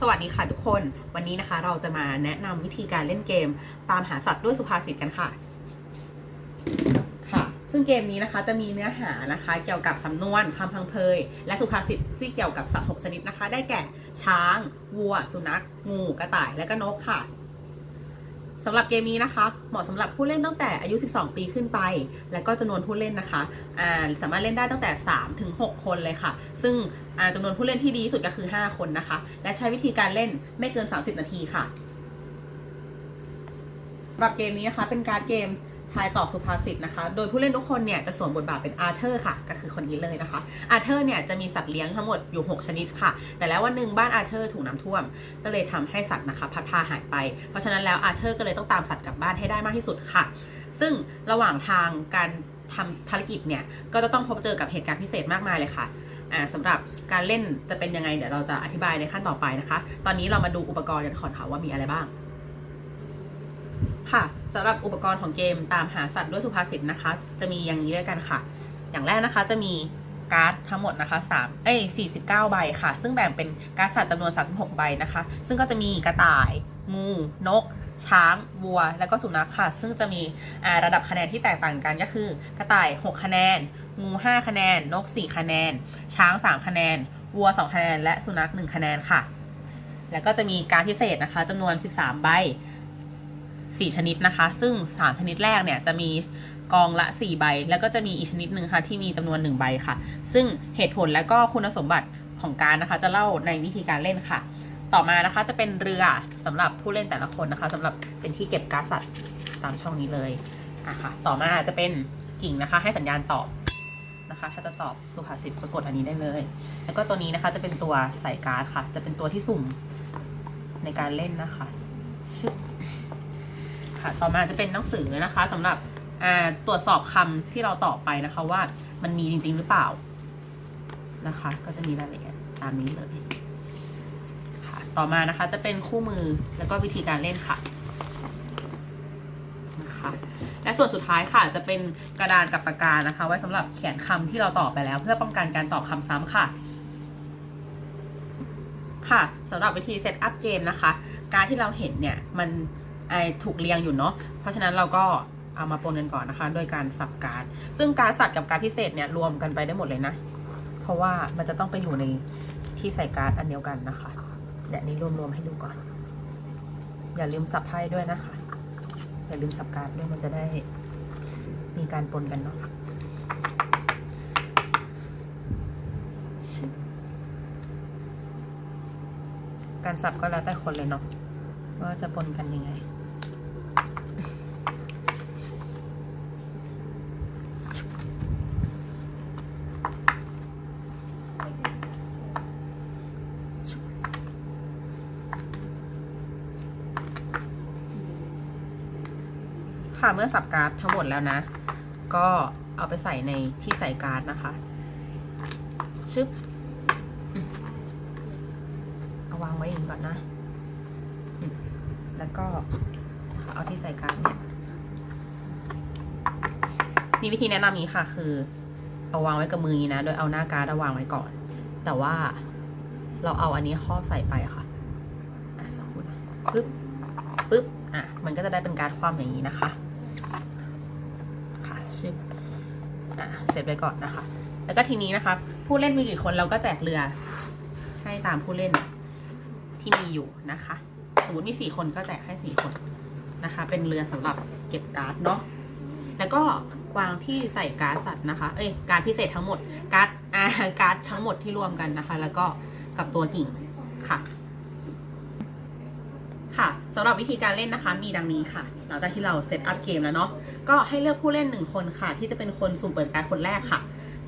สวัสดีค่ะทุกคน วันนี้นะคะเราจะมาแนะนำวิธีการเล่นเกม ตามหาสัตว์ด้วยสุภาษิตกันค่ะ ค่ะ ซึ่งเกมนี้นะคะจะมีเนื้อหานะคะ เกี่ยวกับสำนวนคำพังเพย และสุภาษิตที่เกี่ยวกับสัตว์หกชนิดนะคะ ได้แก่ช้าง วัว สุนัข งู กระต่าย และก็นกค่ะ สำหรับเกมนี้นะคะ เหมาะสำหรับผู้เล่นตั้งแต่อายุ 12 ปีขึ้นไป และก็จำนวนผู้เล่นนะคะอ่าสามารถเล่นได้ตั้งแต่ 3 ถึง 6 คนเลยค่ะ ซึ่งจำนวนผู้เล่นที่ดีที่สุดก็คือ 5 คนนะคะ และใช้วิธีการเล่นไม่เกิน 30 นาทีค่ะสำหรับเกมนี้นะคะเป็นการ์ดเกม ทายตอบสุภาษิตนะคะ โดยผู้เล่นทุกคนเนี่ยจะสวมบทบาทเป็นอาร์เธอร์ค่ะ ก็คือคนนี้เลยนะคะ อาร์เธอร์เนี่ยจะมีสัตว์เลี้ยงทั้งหมดอยู่ 6 ชนิดค่ะ แต่แล้ววันหนึ่งบ้านอาร์เธอร์ถูกน้ำท่วม ก็เลยทำให้สัตว์นะคะพัดพาหายไป เพราะฉะนั้นแล้วอาร์เธอร์ก็เลยต้องตามสัตว์กลับบ้านให้ได้มากที่สุดค่ะ ซึ่งระหว่างทางการทำภารกิจเนี่ย ก็จะต้องพบเจอกับเหตุการณ์พิเศษมากมายเลยค่ะอ่าสำหรับการเล่นจะเป็นยังไงเดี๋ยวเราจะอธิบายในขั้นต่อไปนะคะ ตอนนี้เรามาดูอุปกรณ์กันก่อนค่ะว่ามีอะไรบ้าง ค่ะสำหรับอุปกรณ์ของเกมตามหาสัตว์ด้วยสุภาษิตนะคะ จะมีอย่างนี้ด้วยกันค่ะ อย่างแรกนะคะจะมีการ์ดทั้งหมดนะคะ3เอ้ย49 ใบค่ะ ซึ่งแบ่งเป็นการ์ดสัตว์จำนวน 36 ใบนะคะ ซึ่งก็จะมีกระต่าย งู นก ช้าง วัว และก็สุนัขค่ะ ซึ่งจะมีอ่าระดับคะแนนที่แตกต่างกันก็คือ กระต่าย 6 คะแนน งู 5 คะแนน นก 4 คะแนน ช้าง 3 คะแนน วัว 2 คะแนน และสุนัข 1 คะแนนค่ะ แล้วก็จะมีการดพิเศษนะคะจำนวน 13 ใบ 4 ชนิดนะคะ ซึ่ง 3 ชนิดแรกเนี่ยจะมีกองละ 4 ใบ แล้วก็จะมีอีกชนิดหนึ่งค่ะที่มีจำนวน 1 ใบค่ะ ซึ่งเหตุผลและก็คุณสมบัติของการนะคะ จะเล่าในวิธีการเล่นค่ะ ต่อมานะคะจะเป็นเรือสำหรับผู้เล่นแต่ละคนนะคะสำหรับเป็นที่เก็บการ์ดสัตว์ตามช่องนี้เลยอะค่ะ ต่อมาจะเป็นกิ่งนะคะ ให้สัญญาณตอบนะคะ ถ้าจะตอบสุภาษิตก็กดอันนี้ได้เลย แล้วก็ตัวนี้นะคะจะเป็นตัวใส่การ์ดค่ะ จะเป็นตัวที่สุ่มในการเล่นนะคะชึบ ค่ะ ต่อมาจะเป็นหนังสือนะคะสำหรับตรวจสอบคำที่เราตอบไปนะคะว่ามันมีจริง ๆ หรือเปล่านะคะ ก็จะมีรายละเอียดตามนี้เลยค่ะ ต่อมานะคะจะเป็นคู่มือแล้วก็วิธีการเล่นค่ะนะคะและส่วนสุดท้ายค่ะจะเป็นกระดานกับปากกานะคะ ไว้สำหรับเขียนคำที่เราตอบไปแล้ว เพื่อป้องกันการตอบคำซ้ำค่ะ ค่ะสำหรับวิธีเซตอัพเกมนะคะ การที่เราเห็นเนี่ยมัน ไอถูกเรียงอยู่เนาะเพราะฉะนั้นเราก็เอามาปนกันก่อนนะคะ โดยการสับการ์ดซึ่งการสัตว์กับการพิเศษเนี่ยรวมกันไปได้หมดเลยนะ เพราะว่ามันจะต้องไปอยู่ในที่ใส่การ์ดอันเดียวกันนะคะเดี๋ยวนี้รวมๆให้ดูก่อน อย่าลืมสับไพ่ด้วยนะคะ อย่าลืมสับการ์ดด้วยมันจะได้มีการปนกันเนาะการสับก็แล้วแต่คนเลยเนาะว่าจะปนกันยังไง ค่ะเมื่อสับการ์ดทั้งหมดแล้วนะ ก็เอาไปใส่ในที่ใส่การ์ดนะคะชึบเอาวางไว้อย่างนี้ก่อนนะ แล้วก็เอาที่ใส่การ์ดเนี่ย มีวิธีแนะนำนี้ค่ะ คือ เอาวางไว้กับมือนี้นะ โดยเอาหน้าการ์ดวางไว้ก่อน แต่ว่าเราเอาอันนี้ครอบใส่ไปค่ะอะสักครู่ปึ๊บปึ๊บอะ มันก็จะได้เป็นการ์ดคว่ำอย่างนี้นะคะ ชึบอะเสร็จไปก่อนนะคะ แล้วก็ทีนี้นะคะ ผู้เล่นมีกี่คนเราก็แจกเรือ ให้ตามผู้เล่นที่มีอยู่นะคะ สมมติมีสี่คนก็แจกให้สี่คนนะคะ เป็นเรือสำหรับเก็บการ์ดเนาะแล้วก็วางที่ใส่การ์ดสัตว์นะคะ เอ้ย การ์ดพิเศษทั้งหมด การ์ดอ่าการ์ดทั้งหมดที่รวมกันนะคะ แล้วก็กับตัวกิ่งค่ะ หรับวิธีการเล่นนะคะ มีดังนี้ค่ะ หลังจากที่เราเซตอัพเกมแล้วเนาะก็ให้เลือกผู้เล่นหนึ่งคนค่ะ ที่จะเป็นคนสุ่มเปิดการคนแรกค่ะ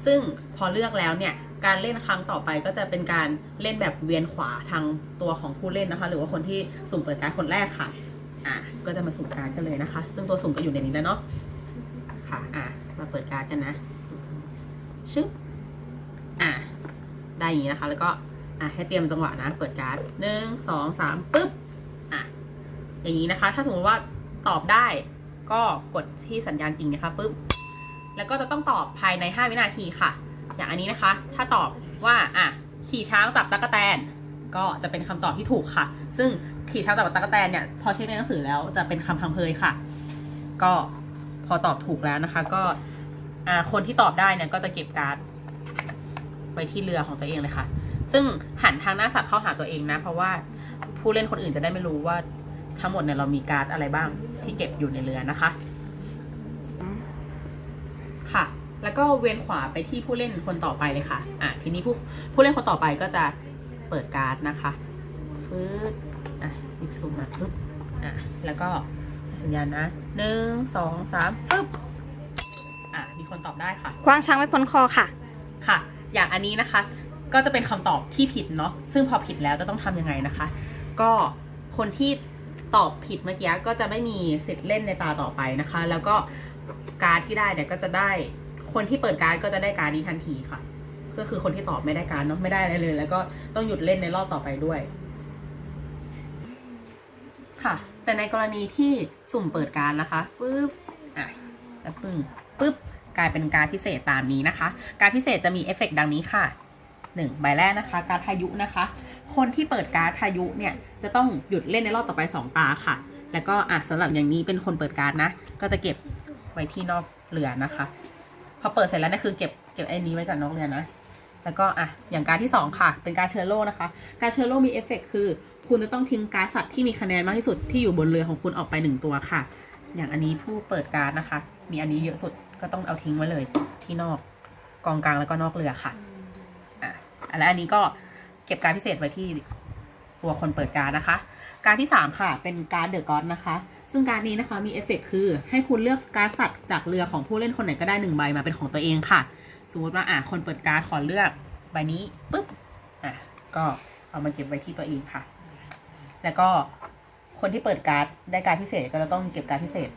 ซึ่งพอเลือกแล้วเนี่ยการเล่นครั้งต่อไปก็จะเป็นการเล่นแบบเวียนขวาทางตัวของผู้เล่นนะคะ หรือว่าคนที่สุ่มเปิดการคนแรกค่ะอะก็จะมาสุ่มการกันเลยนะคะ ซึ่งตัวสุ่มก็อยู่ในนี้แล้วเนาะค่ะอะมาเปิดการกันนะชึบอะได้อย่างนี้นะคะ แล้วก็อะให้เตรียมจังหวะนะ เปิดการ์ดหนึ่งสองสามปึ๊บ อย่างนี้นะคะ ถ้าสมมติว่าตอบได้ก็กดที่สัญญาณกิ่งนะคะปึ๊บแล้วก็จะต้องตอบภายใน 5 วินาทีค่ะ อย่างอันนี้นะคะ ถ้าตอบว่าอะขี่ช้างจับตั๊กแตน ก็จะเป็นคำตอบที่ถูกค่ะ ซึ่งขี่ช้างกับตั๊กแตนเนี่ยพอเช็คในหนังสือแล้วจะเป็นคำพังเพยค่ะ ก็พอตอบถูกแล้วนะคะ ก็อ่าคนที่ตอบได้เนี่ยก็จะเก็บการ์ดไว้ที่เรือของตัวเองเลยค่ะ ซึ่งหันทางหน้าสัตว์เข้าหาตัวเองนะ เพราะว่าผู้เล่นคนอื่นจะได้ไม่รู้ว่า ทั้งหมดเนี่ยเรามีการ์ดอะไรบ้างที่เก็บอยู่ในเรือนะคะ ค่ะ แล้วก็เวียนขวาไปที่ผู้เล่นคนต่อไปเลยค่ะ อะทีนี้ผู้ผู้เล่นคนต่อไปก็จะเปิดการ์ดนะคะฟืดอะหยิบซูมมาปึ๊บอะแล้วก็สัญญาณนะหนึ่งสองสามฟึบอะมีคนตอบได้ค่ะ กว้างช้างไม่พ้นคอค่ะ ค่ะ อย่างอันนี้นะคะ ก็จะเป็นคำตอบที่ผิดเนาะซึ่งพอผิดแล้วจะต้องทำยังไงนะคะ ก็คนที่ ตอบผิดเมื่อกี้ก็จะไม่มีสิทธิ์เล่นในตาต่อไปนะคะ แล้วก็การดที่ได้เนี่ยก็จะได้คนที่เปิดการดก็จะได้การดนี้ทันทีค่ะ ก็คือคนที่ตอบไม่ได้การดเนาะไม่ได้อะไรเลย แล้วก็ต้องหยุดเล่นในรอบต่อไปด้วย ค่ะ แต่ในกรณีที่สุ่มเปิดการดนะคะฟึบอะแล้วปึ้งปึ๊บกลายเป็นการดพิเศษตามนี้นะคะ การดพิเศษจะมีเอฟเฟกต์ดังนี้ค่ะหนึ่งใบแรกนะคะ การดพายุนะคะ คนที่เปิดการดพายุเนี่ยจะต้องหยุดเล่นในรอบต่อไปสองตาค่ะ แล้วก็อะสำหรับอย่างนี้เป็นคนเปิดการดนะ ก็จะเก็บไว้ที่นอกเรือนะคะ พอเปิดเสร็จแล้วนี่คือเก็บเก็บไอ้นี้ไว้กับนอกเรือนะ แล้วก็อะอย่างการดที่สองค่ะ เป็นการเชอร์โลนะคะ การเชอร์โลมีเอฟเฟกต์คือ คุณจะต้องทิ้งการดสัตว์ที่มีคะแนนมากที่สุดที่อยู่บนเรือของคุณออกไปหนึ่งตัวค่ะ อย่างอันนี้ผู้เปิดการดนะคะ มีอันนี้เยอะสุดก็ต้องเอาทิ้งไว้เลยที่นอกกองกลางแล้วก็นอกเรือค่ะอะและอันนี้ก็ เก็บการพิเศษไว้ที่ตัวคนเปิดการนะคะ การที่สามค่ะ เป็นการเดอะกอดนะคะ ซึ่งการนี้นะคะมีเอฟเฟกต์คือ ให้คุณเลือกการสัตว์จากเรือของผู้เล่นคนไหนก็ได้หนึ่งใบมาเป็นของตัวเองค่ะ สมมติว่าอะคนเปิดการขอเลือกใบนี้ปุ๊บอะก็เอามาเก็บไว้ที่ตัวเองค่ะ แล้วก็คนที่เปิดการ์ดได้การพิเศษก็จะต้องเก็บการพิเศษ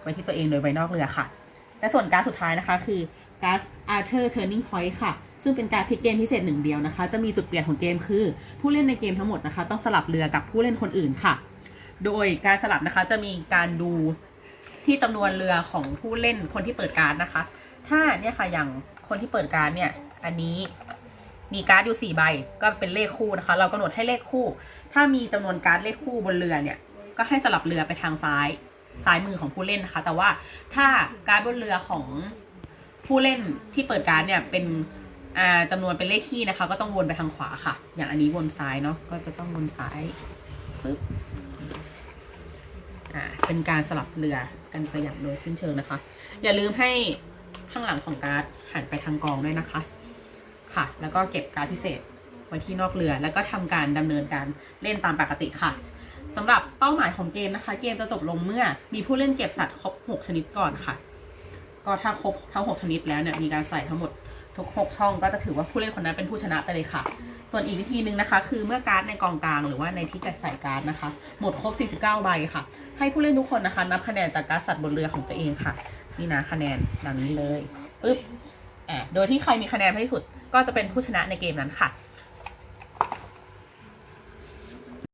ไว้ที่ตัวเองโดยไว้นอกเรือค่ะ และส่วนการสุดท้ายนะคะ คือการ์ด Arthur Turning Point ค่ะ ซึ่งเป็นการพลิกเกมพิเศษหนึ่งเดียวนะคะ จะมีจุดเปลี่ยนของเกมคือ ผู้เล่นในเกมทั้งหมดนะคะ ต้องสลับเรือกับผู้เล่นคนอื่นค่ะ โดยการสลับนะคะจะมีการดูที่จำนวนเรือของผู้เล่นคนที่เปิดการ์ดนะคะ ถ้าเนี่ยค่ะอย่างคนที่เปิดการ์ดเนี่ย อันนี้มีการ์ดอยู่สี่ใบก็เป็นเลขคู่นะคะ เรากำหนดให้เลขคู่ ถ้ามีจำนวนการ์ดเลขคู่บนเรือเนี่ย ก็ให้สลับเรือไปทางซ้ายซ้ายมือของผู้เล่นนะคะ แต่ว่าถ้าการ์ดบนเรือของผู้เล่นที่เปิดการ์ดเนี่ยเป็น จำนวนเป็นเลขคี่นะคะ ก็ต้องวนไปทางขวาค่ะ อย่างอันนี้วนซ้ายเนาะก็จะต้องวนซ้ายฟึบอ่าเป็นการสลับเรือกันไปอย่างโดยสิ้นเชิงนะคะ อย่าลืมให้ข้างหลังของการ์ดหันไปทางกองด้วยนะคะ ค่ะ แล้วก็เก็บการ์ดพิเศษไว้ที่นอกเรือ แล้วก็ทำการดำเนินการเล่นตามปกติค่ะสำหรับเป้าหมายของเกมนะคะ เกมจะจบลงเมื่อ มีผู้เล่นเก็บสัตว์ครบ 6 ชนิดก่อนค่ะ ก็ถ้าครบทั้ง 6 ชนิดแล้วเนี่ยมีการใส่ทั้งหมด ทุก 6 ช่อง ก็จะถือว่าผู้เล่นคนนั้นเป็นผู้ชนะไปเลยค่ะ ส่วนอีกวิธีหนึ่งนะคะ คือเมื่อการ์ดในกองกลางหรือว่าในที่จัดใส่การ์ดนะคะ หมดครบ 49 ใบค่ะ ให้ผู้เล่นทุกคนนะคะ นับคะแนนจากการ์ดสัตว์บนเรือของตัวเองค่ะ นี่นะคะแนนดังนี้เลยปึ๊บอ่าโดยที่ใครมีคะแนนมากที่สุดก็จะเป็นผู้ชนะในเกมนั้นค่ะ